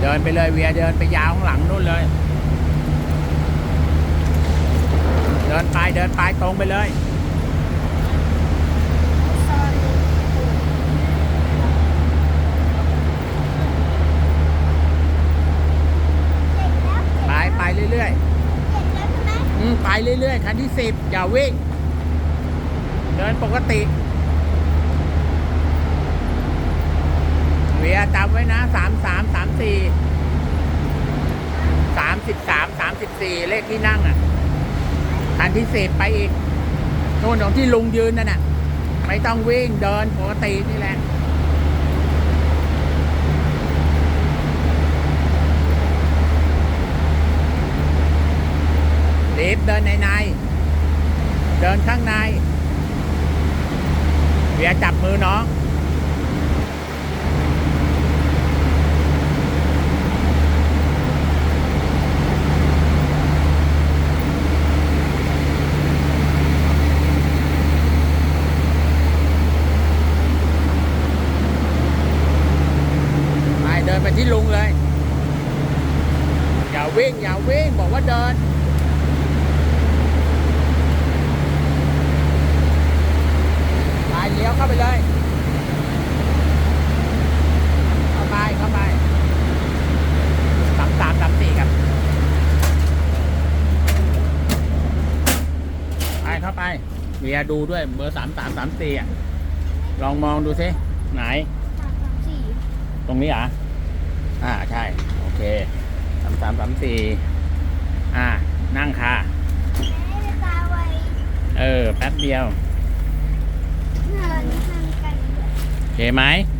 เดินไปเลยเวียเดินไปยาวข้างหลังนู่นเลย เดินไปเดินไปตรงไปเลยไปไปเรื่อยๆอืมไปเรื่อยๆคันที่สิบอย่าวิ่ง เดินปกติเวียจำไว้นะสามสามสามสี่สามสิบสาม สี่เลขที่นั่งอะคันที่สิบไปอีกโน่นของที่ลุงยืนนั่นน่ะ ไม่ต้องวิ่งเดินปกตินี่แหละรีบเดินในใน เดินข้างในเบียร์จับมือน้อง ดินไปที่ลุงเลย อย่าวิ่งอย่าวิ่งบอกว่าเดินไปเลี้ยวเข้าไปเลย เข้าไปเข้าไปสามสามสามสี่ครับไปเข้าไปเบียร์ดูด้วยเบอร์สามสามสามสี่อะ ลองมองดูสิไหนสามสามสี่ตรงนี้เหรอะ อ่าใช่ โอเคสามสามสามสี่อ่า นั่งค่ะแม่จะตาไวเออ แป๊บเดียวเนินทางกันโอเคไหมเ